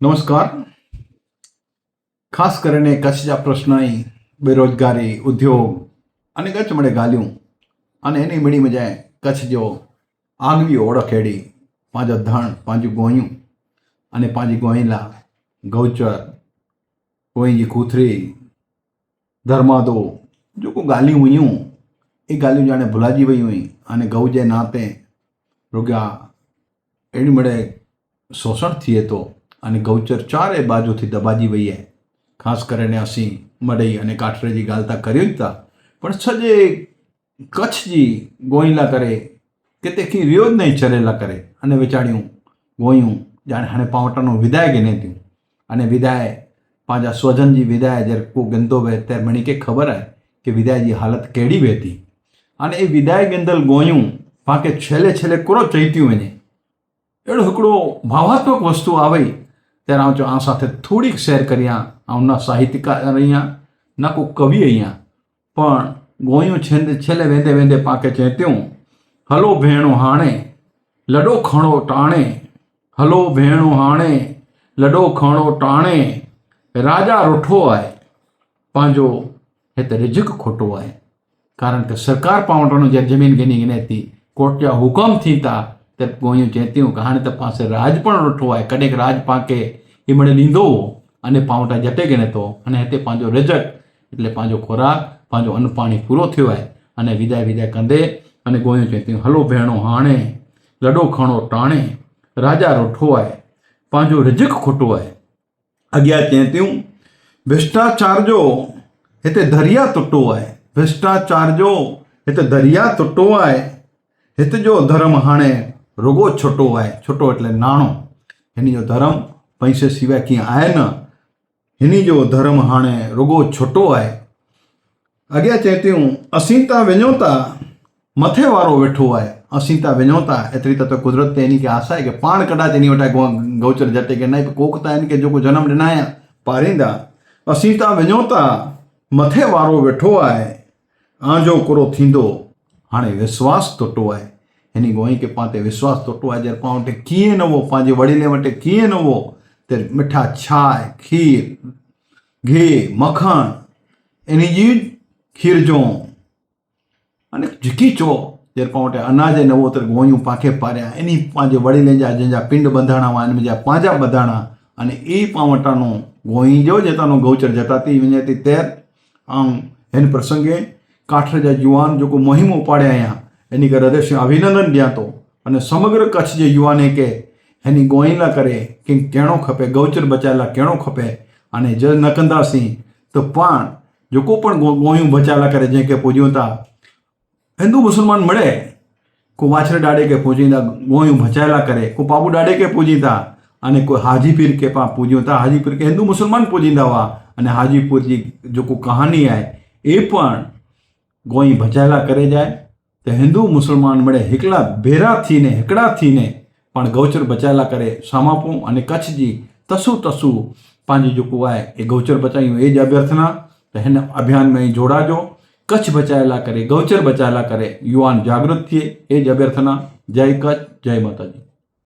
નમસ્કાર. ખાસ કરીને કચ્છના પ્રશ્નની બેરોજગારી, ઉદ્યોગ અને કચ્છ મળે ગાલ્યું અને એની મીડી મજાએ કચ્છ જો આગવી ઓળખ એડી પાંજો ધણ, પાંજું ગોયું અને પાંજી ગોયલા, ગૌચર ગોઈજી કૂથરી ધર્માદો, જો કોઈ ગાલ્યું હુંયું એ ગાલ્યું જાણે ભુલાજી વઈ હુઈ અને ગૌ જે નાતે રોગ્યા એની મળે શોષણ થઈએ તો અને ગૌચર ચારે બાજુથી દબાજી વઈએ ખાસ કરીને અસી મડઈ અને કાઠરેજી ગાલતા કર્યુંતા પણ સજે કચ્છજી ગોઈલા કરે કે તે કી રહ્યો જ નહીં ચરેલા કરે. અને વિચાર્યું ગોયું, જાણે હાણે પાવટાનો વિદાય કે નહીં થયું. અને વિદાય પાંજા સ્વજનજી વિદાય જ્યારે કો ગંદો બે ત્યારે મને કે ખબર આય કે વિદાયજી હાલત કેડી વહેતી. અને એ વિદાય ગંદલ ગોયું પાકે છેલ્લે છેલ્લે કોરો ચૈત્યું એને? એડો હિકડો ભાવાત્મક વસ્તુ આવી. ત્યારે આમ જો આ સાથે થોડીક શેર કરી આમ ના સાહિત્યકાર અહીંયા ના કોઈ કવિ અહીંયા. પણ ગોયું છેલ્લે છેલ્લે વેંદે વેંદે પાકે છે તેવું. હલો ભેણો હાણે, લડો ખણો ટાણે, હલો ભેણો હાણે, લડો ખણો ટાણે, રાજા રૂઠો આય, પાંજો હે તે રિજક ખોટો આય. કારણ કે સરકાર પાવટાનું જે જમીન ગીની ગીને હતી, કોટિયા હુકમ થીતા તે ગોયું ચેત્યું કહાણે તે પાસે રાજ પણ રઠવાય કડેક રાજ પાકે એ મળે अने અને પાવટા જટે ગણે તો. અને તે પાંજો રજક એટલે પાંજો ખોરાક, પાંજો અન્ન પાણી પૂરો થયો હોય. અને વિદાય વિદાય કંદે અને ગોયું ચેત્યું હલો ભેણો હાણે, લડો ખણો ટાણે, રાજા રોઠવાય પાંજો રજક ખોટવાય અગિયાર ચેત્યું ભ્રષ્ટાચારજો એટલે દરિયા તૂટવાય ભ્રષ્ટાચારજો એટલે દરિયા તૂટવાય હિત જો ધર્મ હાણે टुटो आहे हिते जो धर्म हाणे रुगो छुटो आहे छुटो એટલે નાણો हिन जो धर्म पैसे सिवाय कीअं आहे न हिन जो धर्म हाणे रुगो छुटो आहे अॻियां चेतियूं असीं त वञूं था मथे वारो वेठो आहे असीं त वञूं था एतिरी त कुदरत ते इन खे आशा आहे की पाण कॾा तेनी वटां गो गौचर जटे के न कोक त इन खे जेको जनम ॾिना आहियां पारींदा असीं त वञूं था मथे वारो वेठो आहे आंजो कुरो थींदो हाणे विश्वास टुटो आहे ಹೆನಿಗೆ ಒಯ್ಕೆ ಪಾತೆ ವಿಶ್ವಾಸ ತೊಟ್ಟು ಆಜರ್ ಪಾಂಟೆ कीअं पंहिंजे वड़ीले वटि कीअं नवो त मिठा छांहि खीर गिह मखण इन जी खीर जो अने झिकी चो जर पाण वटि अनाज न हो त गोयूं पाखे पारिया इन पंहिंजे वड़ीले जा जंहिंजा पिंड बंधाणा हुआ हिन मुंहिंजा पंहिंजा बंधाणा अने ई पाण वटानो गोई जो जेतानो गौचर जटाती वञे थी तैर ऐं हिन प्रसंगे काठ जा जुवान जेको मुहिमो पाड़िया आहियां એની કરે હૃદયસિંહ અભિનંદન ત્યાં તો. અને સમગ્ર કચ્છ જે યુવાને કે એની ગોઈલા કરે કે કેણો ખપે, ગૌચર બચાયેલા કેણો ખપે અને જ ન કંદાસિંહ તો પણ જો કોઈ પણ ગોયું બચાયેલા કરે, જે કે પૂજ્યુંતા હિન્દુ મુસલમાન મળે. કોઈ વાછરે ડાડે કે પૂજીતા ગોયું ભચાયેલા કરે. કોઈ પાબુ ડાડે કે પૂજીતા અને કોઈ હાજીપીર કે પા પૂજ્યુંતા હાજીપીર કે હિન્દુ મુસલમાન પૂજીતા વા. અને હાજીપુરજી જો કોઈ કહાની આય, એ પણ ગોઈ ભચાયેલા કરે જાય. તો હિન્દુ મુસલમાન મળે હેકલા ભેરા થઈને, હેકડા થઈને પણ ગૌચર બચાયેલા કરે, સામાપું અને કચ્છજી તસુ તસુ પાંજી જો કુવાય એ ગૌચર બચાવ્યું એ જ અભ્યર્થના. તો એને અભિયાનમાં જોડાજો. કચ્છ બચાયેલા કરે, ગૌચર બચાયેલા કરે. યુવાન જાગૃત થઈએ એ જ અભ્યર્થના. જય કચ્છ, જય માતાજી.